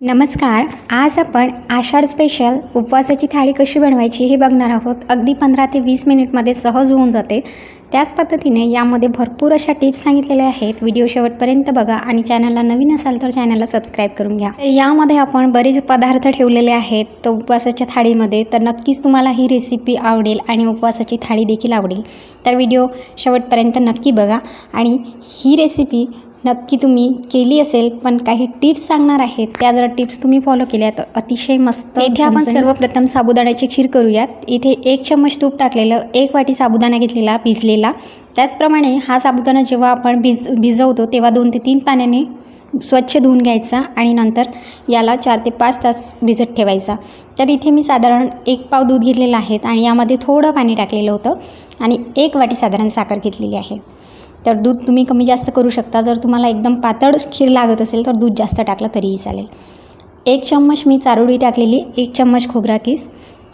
नमस्कार आज आपण आषाढ स्पेशल उपवासाची थाळी कशी बनवायची हे बघणार आहोत. अगदी पंधरा ते वीस मिनिटमध्ये सहज होऊन जाते. त्याच पद्धतीने यामध्ये भरपूर अशा टिप्स सांगितलेल्या आहेत. व्हिडिओ शेवटपर्यंत बघा आणि चॅनलला नवीन असाल तर चॅनलला सबस्क्राईब करून घ्या. तर यामध्ये आपण बरेच पदार्थ ठेवलेले आहेत तर उपवासाच्या थाळीमध्ये. तर नक्कीच तुम्हाला ही रेसिपी आवडेल आणि उपवासाची थाळी देखील आवडेल. तर व्हिडिओ शेवटपर्यंत नक्की बघा आणि ही रेसिपी नक्की तुम्ही केली असेल पण काही टिप्स सांगणार आहेत. त्या जर टिप्स तुम्ही फॉलो केल्या तर अतिशय मस्त. इथे आपण सर्वप्रथम साबुदाण्याची खीर करूयात. इथे एक चम्मच तूप टाकलेलं एक वाटी साबुदाणा घेतलेला भिजलेला. त्याचप्रमाणे हा साबुदाणा जेव्हा आपण भिज भिजवतो तेव्हा दोन ते तीन पाण्याने स्वच्छ धुवून घ्यायचा आणि नंतर याला चार ते पाच तास भिजत ठेवायचा. तर इथे मी साधारण एक पाव दूध घेतलेलं आहे आणि यामध्ये थोडं पाणी टाकलेलं होतं आणि एक वाटी साधारण साखर घेतलेली आहे. तर दूध तुम्ही कमी जास्त करू शकता. जर तुम्हाला एकदम पातळ खीर लागत असेल तर दूध जास्त टाकलं तरीही चालेल. एक चम्मच मी चारोळी टाकलेली एक चम्मच खोबरा किस.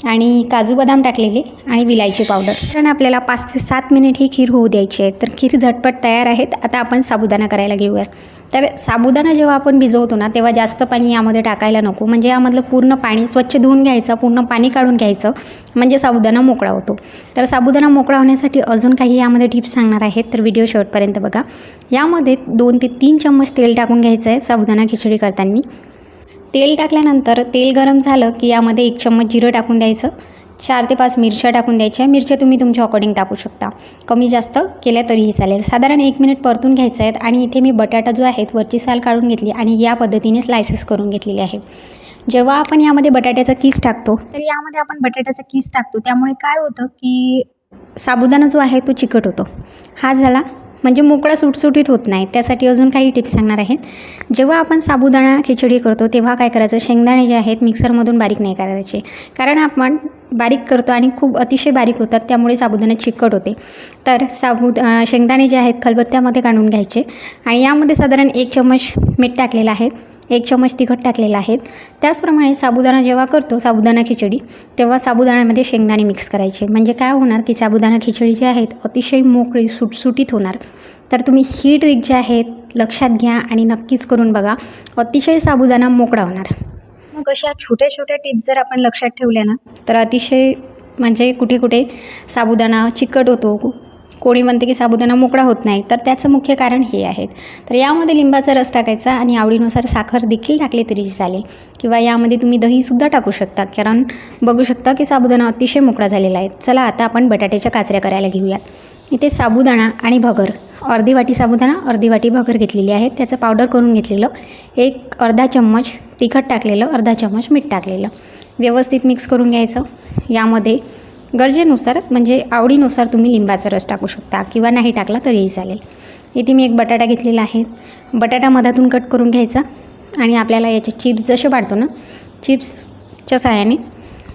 आणि काजू बदाम टाकलेले आणि विलायची पावडर. कारण आपल्याला पाच ते सात मिनिट ही खीर होऊ द्यायची आहे तर खीर झटपट तयार आहेत. आता आपण साबुदाणा करायला घेऊया तर साबुदाणा जेव्हा आपण भिजवतो ना तेव्हा जास्त पाणी यामध्ये टाकायला नको. म्हणजे यामधलं पूर्ण पाणी स्वच्छ धुवून घ्यायचं पूर्ण पाणी काढून घ्यायचं. म्हणजे साबुदाणा मोकळा होतो. तर साबुदाणा मोकळा होण्यासाठी अजून काही यामध्ये टिप्स सांगणार आहेत तर व्हिडिओ शेवटपर्यंत बघा. यामध्ये दोन ते तीन चम्मच तेल टाकून घ्यायचं आहे साबुदाणा खिचडी करताना. तेल टाकल्यानंतर तेल गरम झालं की यामध्ये एक चम्मच जिरं टाकून द्यायचं. चार ते पाच मिरच्या टाकून द्यायच्या. मिरच्या तुम्ही तुमच्या अकॉर्डिंग टाकू शकता. कमी जास्त केल्या तरीही चालेल. साधारण एक मिनिट परतून घ्यायचं आहेत आणि इथे मी बटाटा जो आहे वरची साल काढून घेतली आणि या पद्धतीने स्लायसेस करून घेतलेले आहे. जेव्हा आपण यामध्ये बटाट्याचा किस टाकतो तर यामध्ये आपण बटाट्याचा किस टाकतो. त्यामुळे काय होतं की साबुदाणा जो आहे तो चिकट होतो. हा झाला म्हणजे मोकळा सुटसुटीत होत नाही. त्यासाठी अजून काही टिप्स सांगणार आहेत. जेव्हा आपण साबुदाणा खिचडी करतो तेव्हा काय करायचं? शेंगदाणे जे आहेत मिक्सरमधून बारीक नाही करायचे. कारण आपण बारीक करतो आणि खूप अतिशय बारीक होतात त्यामुळे साबुदाणा चिकट होते. तर साबुद शेंगदाणे जे आहेत खलबत्त्यामध्ये काढून घ्यायचे. आणि यामध्ये साधारण एक चम्मच मीठ टाकलेलं आहे. एक चम्मच तिखट टाकलेलं आहे. त्याचप्रमाणे साबुदाणा जेव्हा करतो साबुदाणा खिचडी तेव्हा साबुदाण्यामध्ये शेंगदाणे मिक्स करायचे. म्हणजे काय होणार की साबुदाणा खिचडी जी आहेत अतिशय मोकळी सुटसुटीत होणार. तर तुम्ही ही ट्रिक जी आहेत लक्षात घ्या आणि नक्कीच करून बघा. अतिशय साबुदाणा मोकळा होणार. मग अशा छोट्या छोट्या टिप्स जर आपण लक्षात ठेवल्या ना? तर अतिशय म्हणजे कुठे कुठे साबुदाणा चिकट होतो कोणी म्हणते की साबुदाणा मोकळा होत नाही तर त्याचं मुख्य कारण हे आहेत. तर यामध्ये लिंबाचा रस टाकायचा आणि आवडीनुसार साखर देखील टाकली तरी चालेल. किंवा यामध्ये तुम्ही दहीसुद्धा टाकू शकता कारण बघू शकता की साबुदाणा अतिशय मोकळा झालेला आहे. चला आता आपण बटाट्याच्या काचऱ्या करायला घेऊयात. इथे साबुदाणा आणि भगर अर्धी वाटी साबुदाणा अर्धी वाटी भगर घेतलेली आहे. त्याचं पावडर करून घेतलेलं. एक अर्धा चम्मच तिखट टाकलेलं अर्धा चम्मच मीठ टाकलेलं. व्यवस्थित मिक्स करून घ्यायचं. यामध्ये गरजेनुसार म्हणजे आवडीनुसार तुम्ही लिंबाचा रस टाकू शकता किंवा नाही टाकला तरीही चालेल. इथे मी एक बटाटा घेतलेला आहे. बटाटा मधातून कट करून घ्यायचा आणि आपल्याला याचे चिप्स जसे पाडतो ना चिप्सच्या साह्याने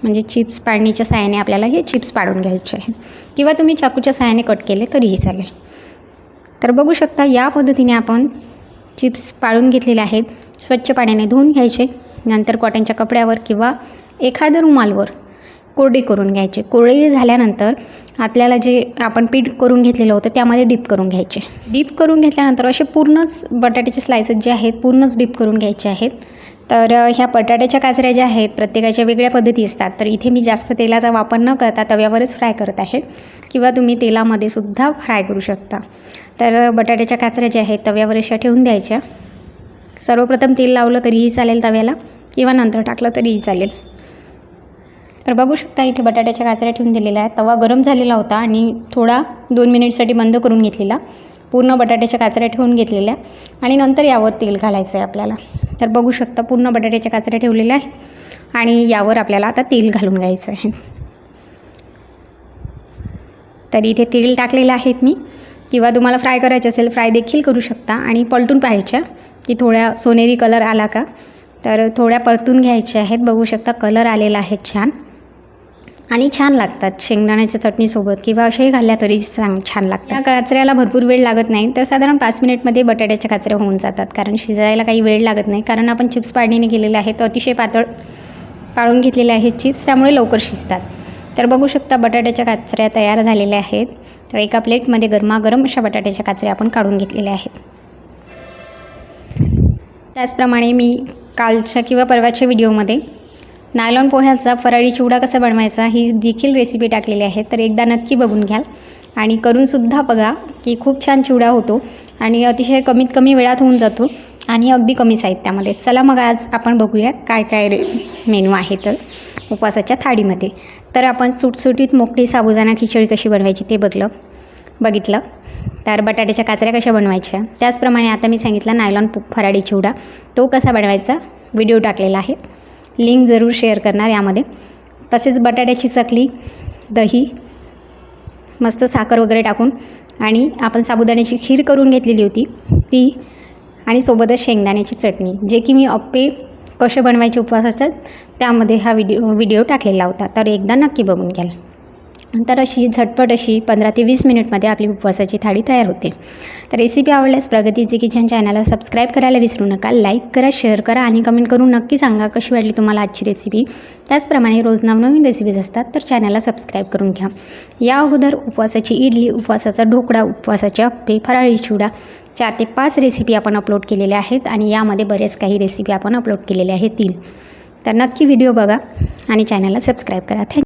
म्हणजे चिप्स पाडणीच्या साह्याने आपल्याला हे चिप्स पाडून घ्यायचे आहेत. किंवा तुम्ही चाकूच्या साहाय्याने कट केले तरीही चालेल. तर बघू शकता या पद्धतीने आपण चिप्स पाळून घेतलेले आहेत. स्वच्छ पाण्याने धुवून घ्यायचे. नंतर कॉटनच्या कपड्यावर किंवा एखाद्या रुमालवर कोरडी करून घ्यायचे. कोरडे झाल्यानंतर आपल्याला जे आपण पीठ करून घेतलेलं होतं त्यामध्ये डीप करून घ्यायचे. डीप करून घेतल्यानंतर असे पूर्णच बटाट्याचे स्लायसेस जे आहेत पूर्णच डीप करून घ्यायचे आहेत. तर ह्या बटाट्याच्या काचऱ्या ज्या आहेत प्रत्येकाच्या वेगळ्या पद्धती असतात. तर इथे मी जास्त तेलाचा वापर न करता तव्यावरच फ्राय करत आहे. किंवा तुम्ही तेलामध्ये सुद्धा फ्राय करू शकता. तर बटाट्याच्या काचऱ्या ज्या आहेत तव्यावर अशा ठेवून द्यायच्या. सर्वप्रथम तेल लावलं तरीही चालेल तव्याला. किंवा नंतर टाकलं तरीही चालेल. तर बघू शकता इथे बटाट्याच्या काचऱ्या ठेवून दिलेल्या आहेत. तवा गरम झालेला होता आणि थोडा दोन मिनिटसाठी बंद करून घेतलेला. पूर्ण बटाट्याच्या काचऱ्या ठेवून घेतलेल्या. आणि नंतर यावर तेल घालायचं आहे आपल्याला. तर बघू शकता पूर्ण बटाट्याच्या काचऱ्या ठेवलेल्या आहे आणि यावर आपल्याला आता तेल घालून घ्यायचं आहे. तर इथे तेल टाकलेलं आहेत मी. किंवा तुम्हाला फ्राय करायचे असेल फ्राय देखील करू शकता. आणि पलटून पाहायच्या की थोड्या सोनेरी कलर आला का? तर थोड्या परतून घ्यायच्या आहेत. बघू शकता कलर आलेला आहे छान. आणि छान लागतात शेंगदाण्याच्या चटणीसोबत किंवा असेही घालल्या तरी सांग छान लागतात. या काचऱ्याला भरपूर वेळ लागत नाही तर साधारण पाच मिनिटमध्ये बटाट्याच्या काचऱ्या होऊन जातात कारण शिजायला काही वेळ लागत नाही. कारण आपण चिप्स पाडणीने केलेले आहेत अतिशय पातळ पाळून घेतलेले आहेत चिप्स त्यामुळे लवकर शिजतात. तर बघू शकता बटाट्याच्या काचऱ्या तयार झालेल्या आहेत. तर एका प्लेटमध्ये गरमागरम अशा बटाट्याच्या काचऱ्या आपण काढून घेतलेल्या आहेत. त्याचप्रमाणे मी कालच्या किंवा परवाच्या व्हिडिओमध्ये नायलॉन पोह्याचा फराळी चिवडा कसा बनवायचा ही देखील रेसिपी टाकलेली आहे. तर एकदा नक्की बघून घ्याल. आणि करूनसुद्धा बघा की खूप छान चिवडा होतो आणि अतिशय कमीत कमी वेळात होऊन जातो आणि अगदी कमी साहित्यामध्ये. चला मग आज आपण बघूया काय काय रे मेनू आहे तर उपवासाच्या थाळीमध्ये. तर आपण सुटसुटीत मोकळी साबुदाणा खिचडी कशी बनवायची ते बघलं बघितलं. तर बटाट्याच्या काचऱ्या कशा बनवायच्या? त्याचप्रमाणे आता मी सांगितलं नायलॉन फराडी चिवडा तो कसा बनवायचा? व्हिडिओ टाकलेला आहे. लिंक जरूर शेअर करणार यामध्ये. तसेच बटाट्याची चकली दही मस्त साखर वगैरे टाकून आणि आपण साबुदाण्याची खीर करून घेतलेली होती ती आणि सोबतच शेंगदाण्याची चटणी जे की मी अप्पे कसे बनवायचे उपवासाच्या त्यामध्ये हा व्हिडिओ व्हिडिओ टाकलेला होता. तर एकदा नक्की बघून घ्याल. तर अशी झटपट अशी पंधरा ते वीस मिनिटमध्ये आपली उपवासाची थाळी तयार होते. तर रेसिपी आवडल्यास प्रगतीचे किचन चॅनलला सबस्क्राईब करायला विसरू नका लाईक करा शेअर करा आणि कमेंट करून नक्की सांगा कशी वाटली तुम्हाला आजची रेसिपी त्याचप्रमाणे रोज नवनवीन रेसिपीज असतात तर चॅनलला सबस्क्राईब करून घ्या. या अगोदर उपवासाची इडली उपवासाचा ढोकळा उपवासाचे अप्पे फराळी चिवडा चार ते पाच रेसिपी आपण अपलोड केलेल्या आहेत आणि यामध्ये बऱ्याच काही रेसिपी आपण अपलोड केलेल्या आहेत तीन. तर नक्की व्हिडिओ बघा आणि चॅनलला सबस्क्राईब करा. थँक्यू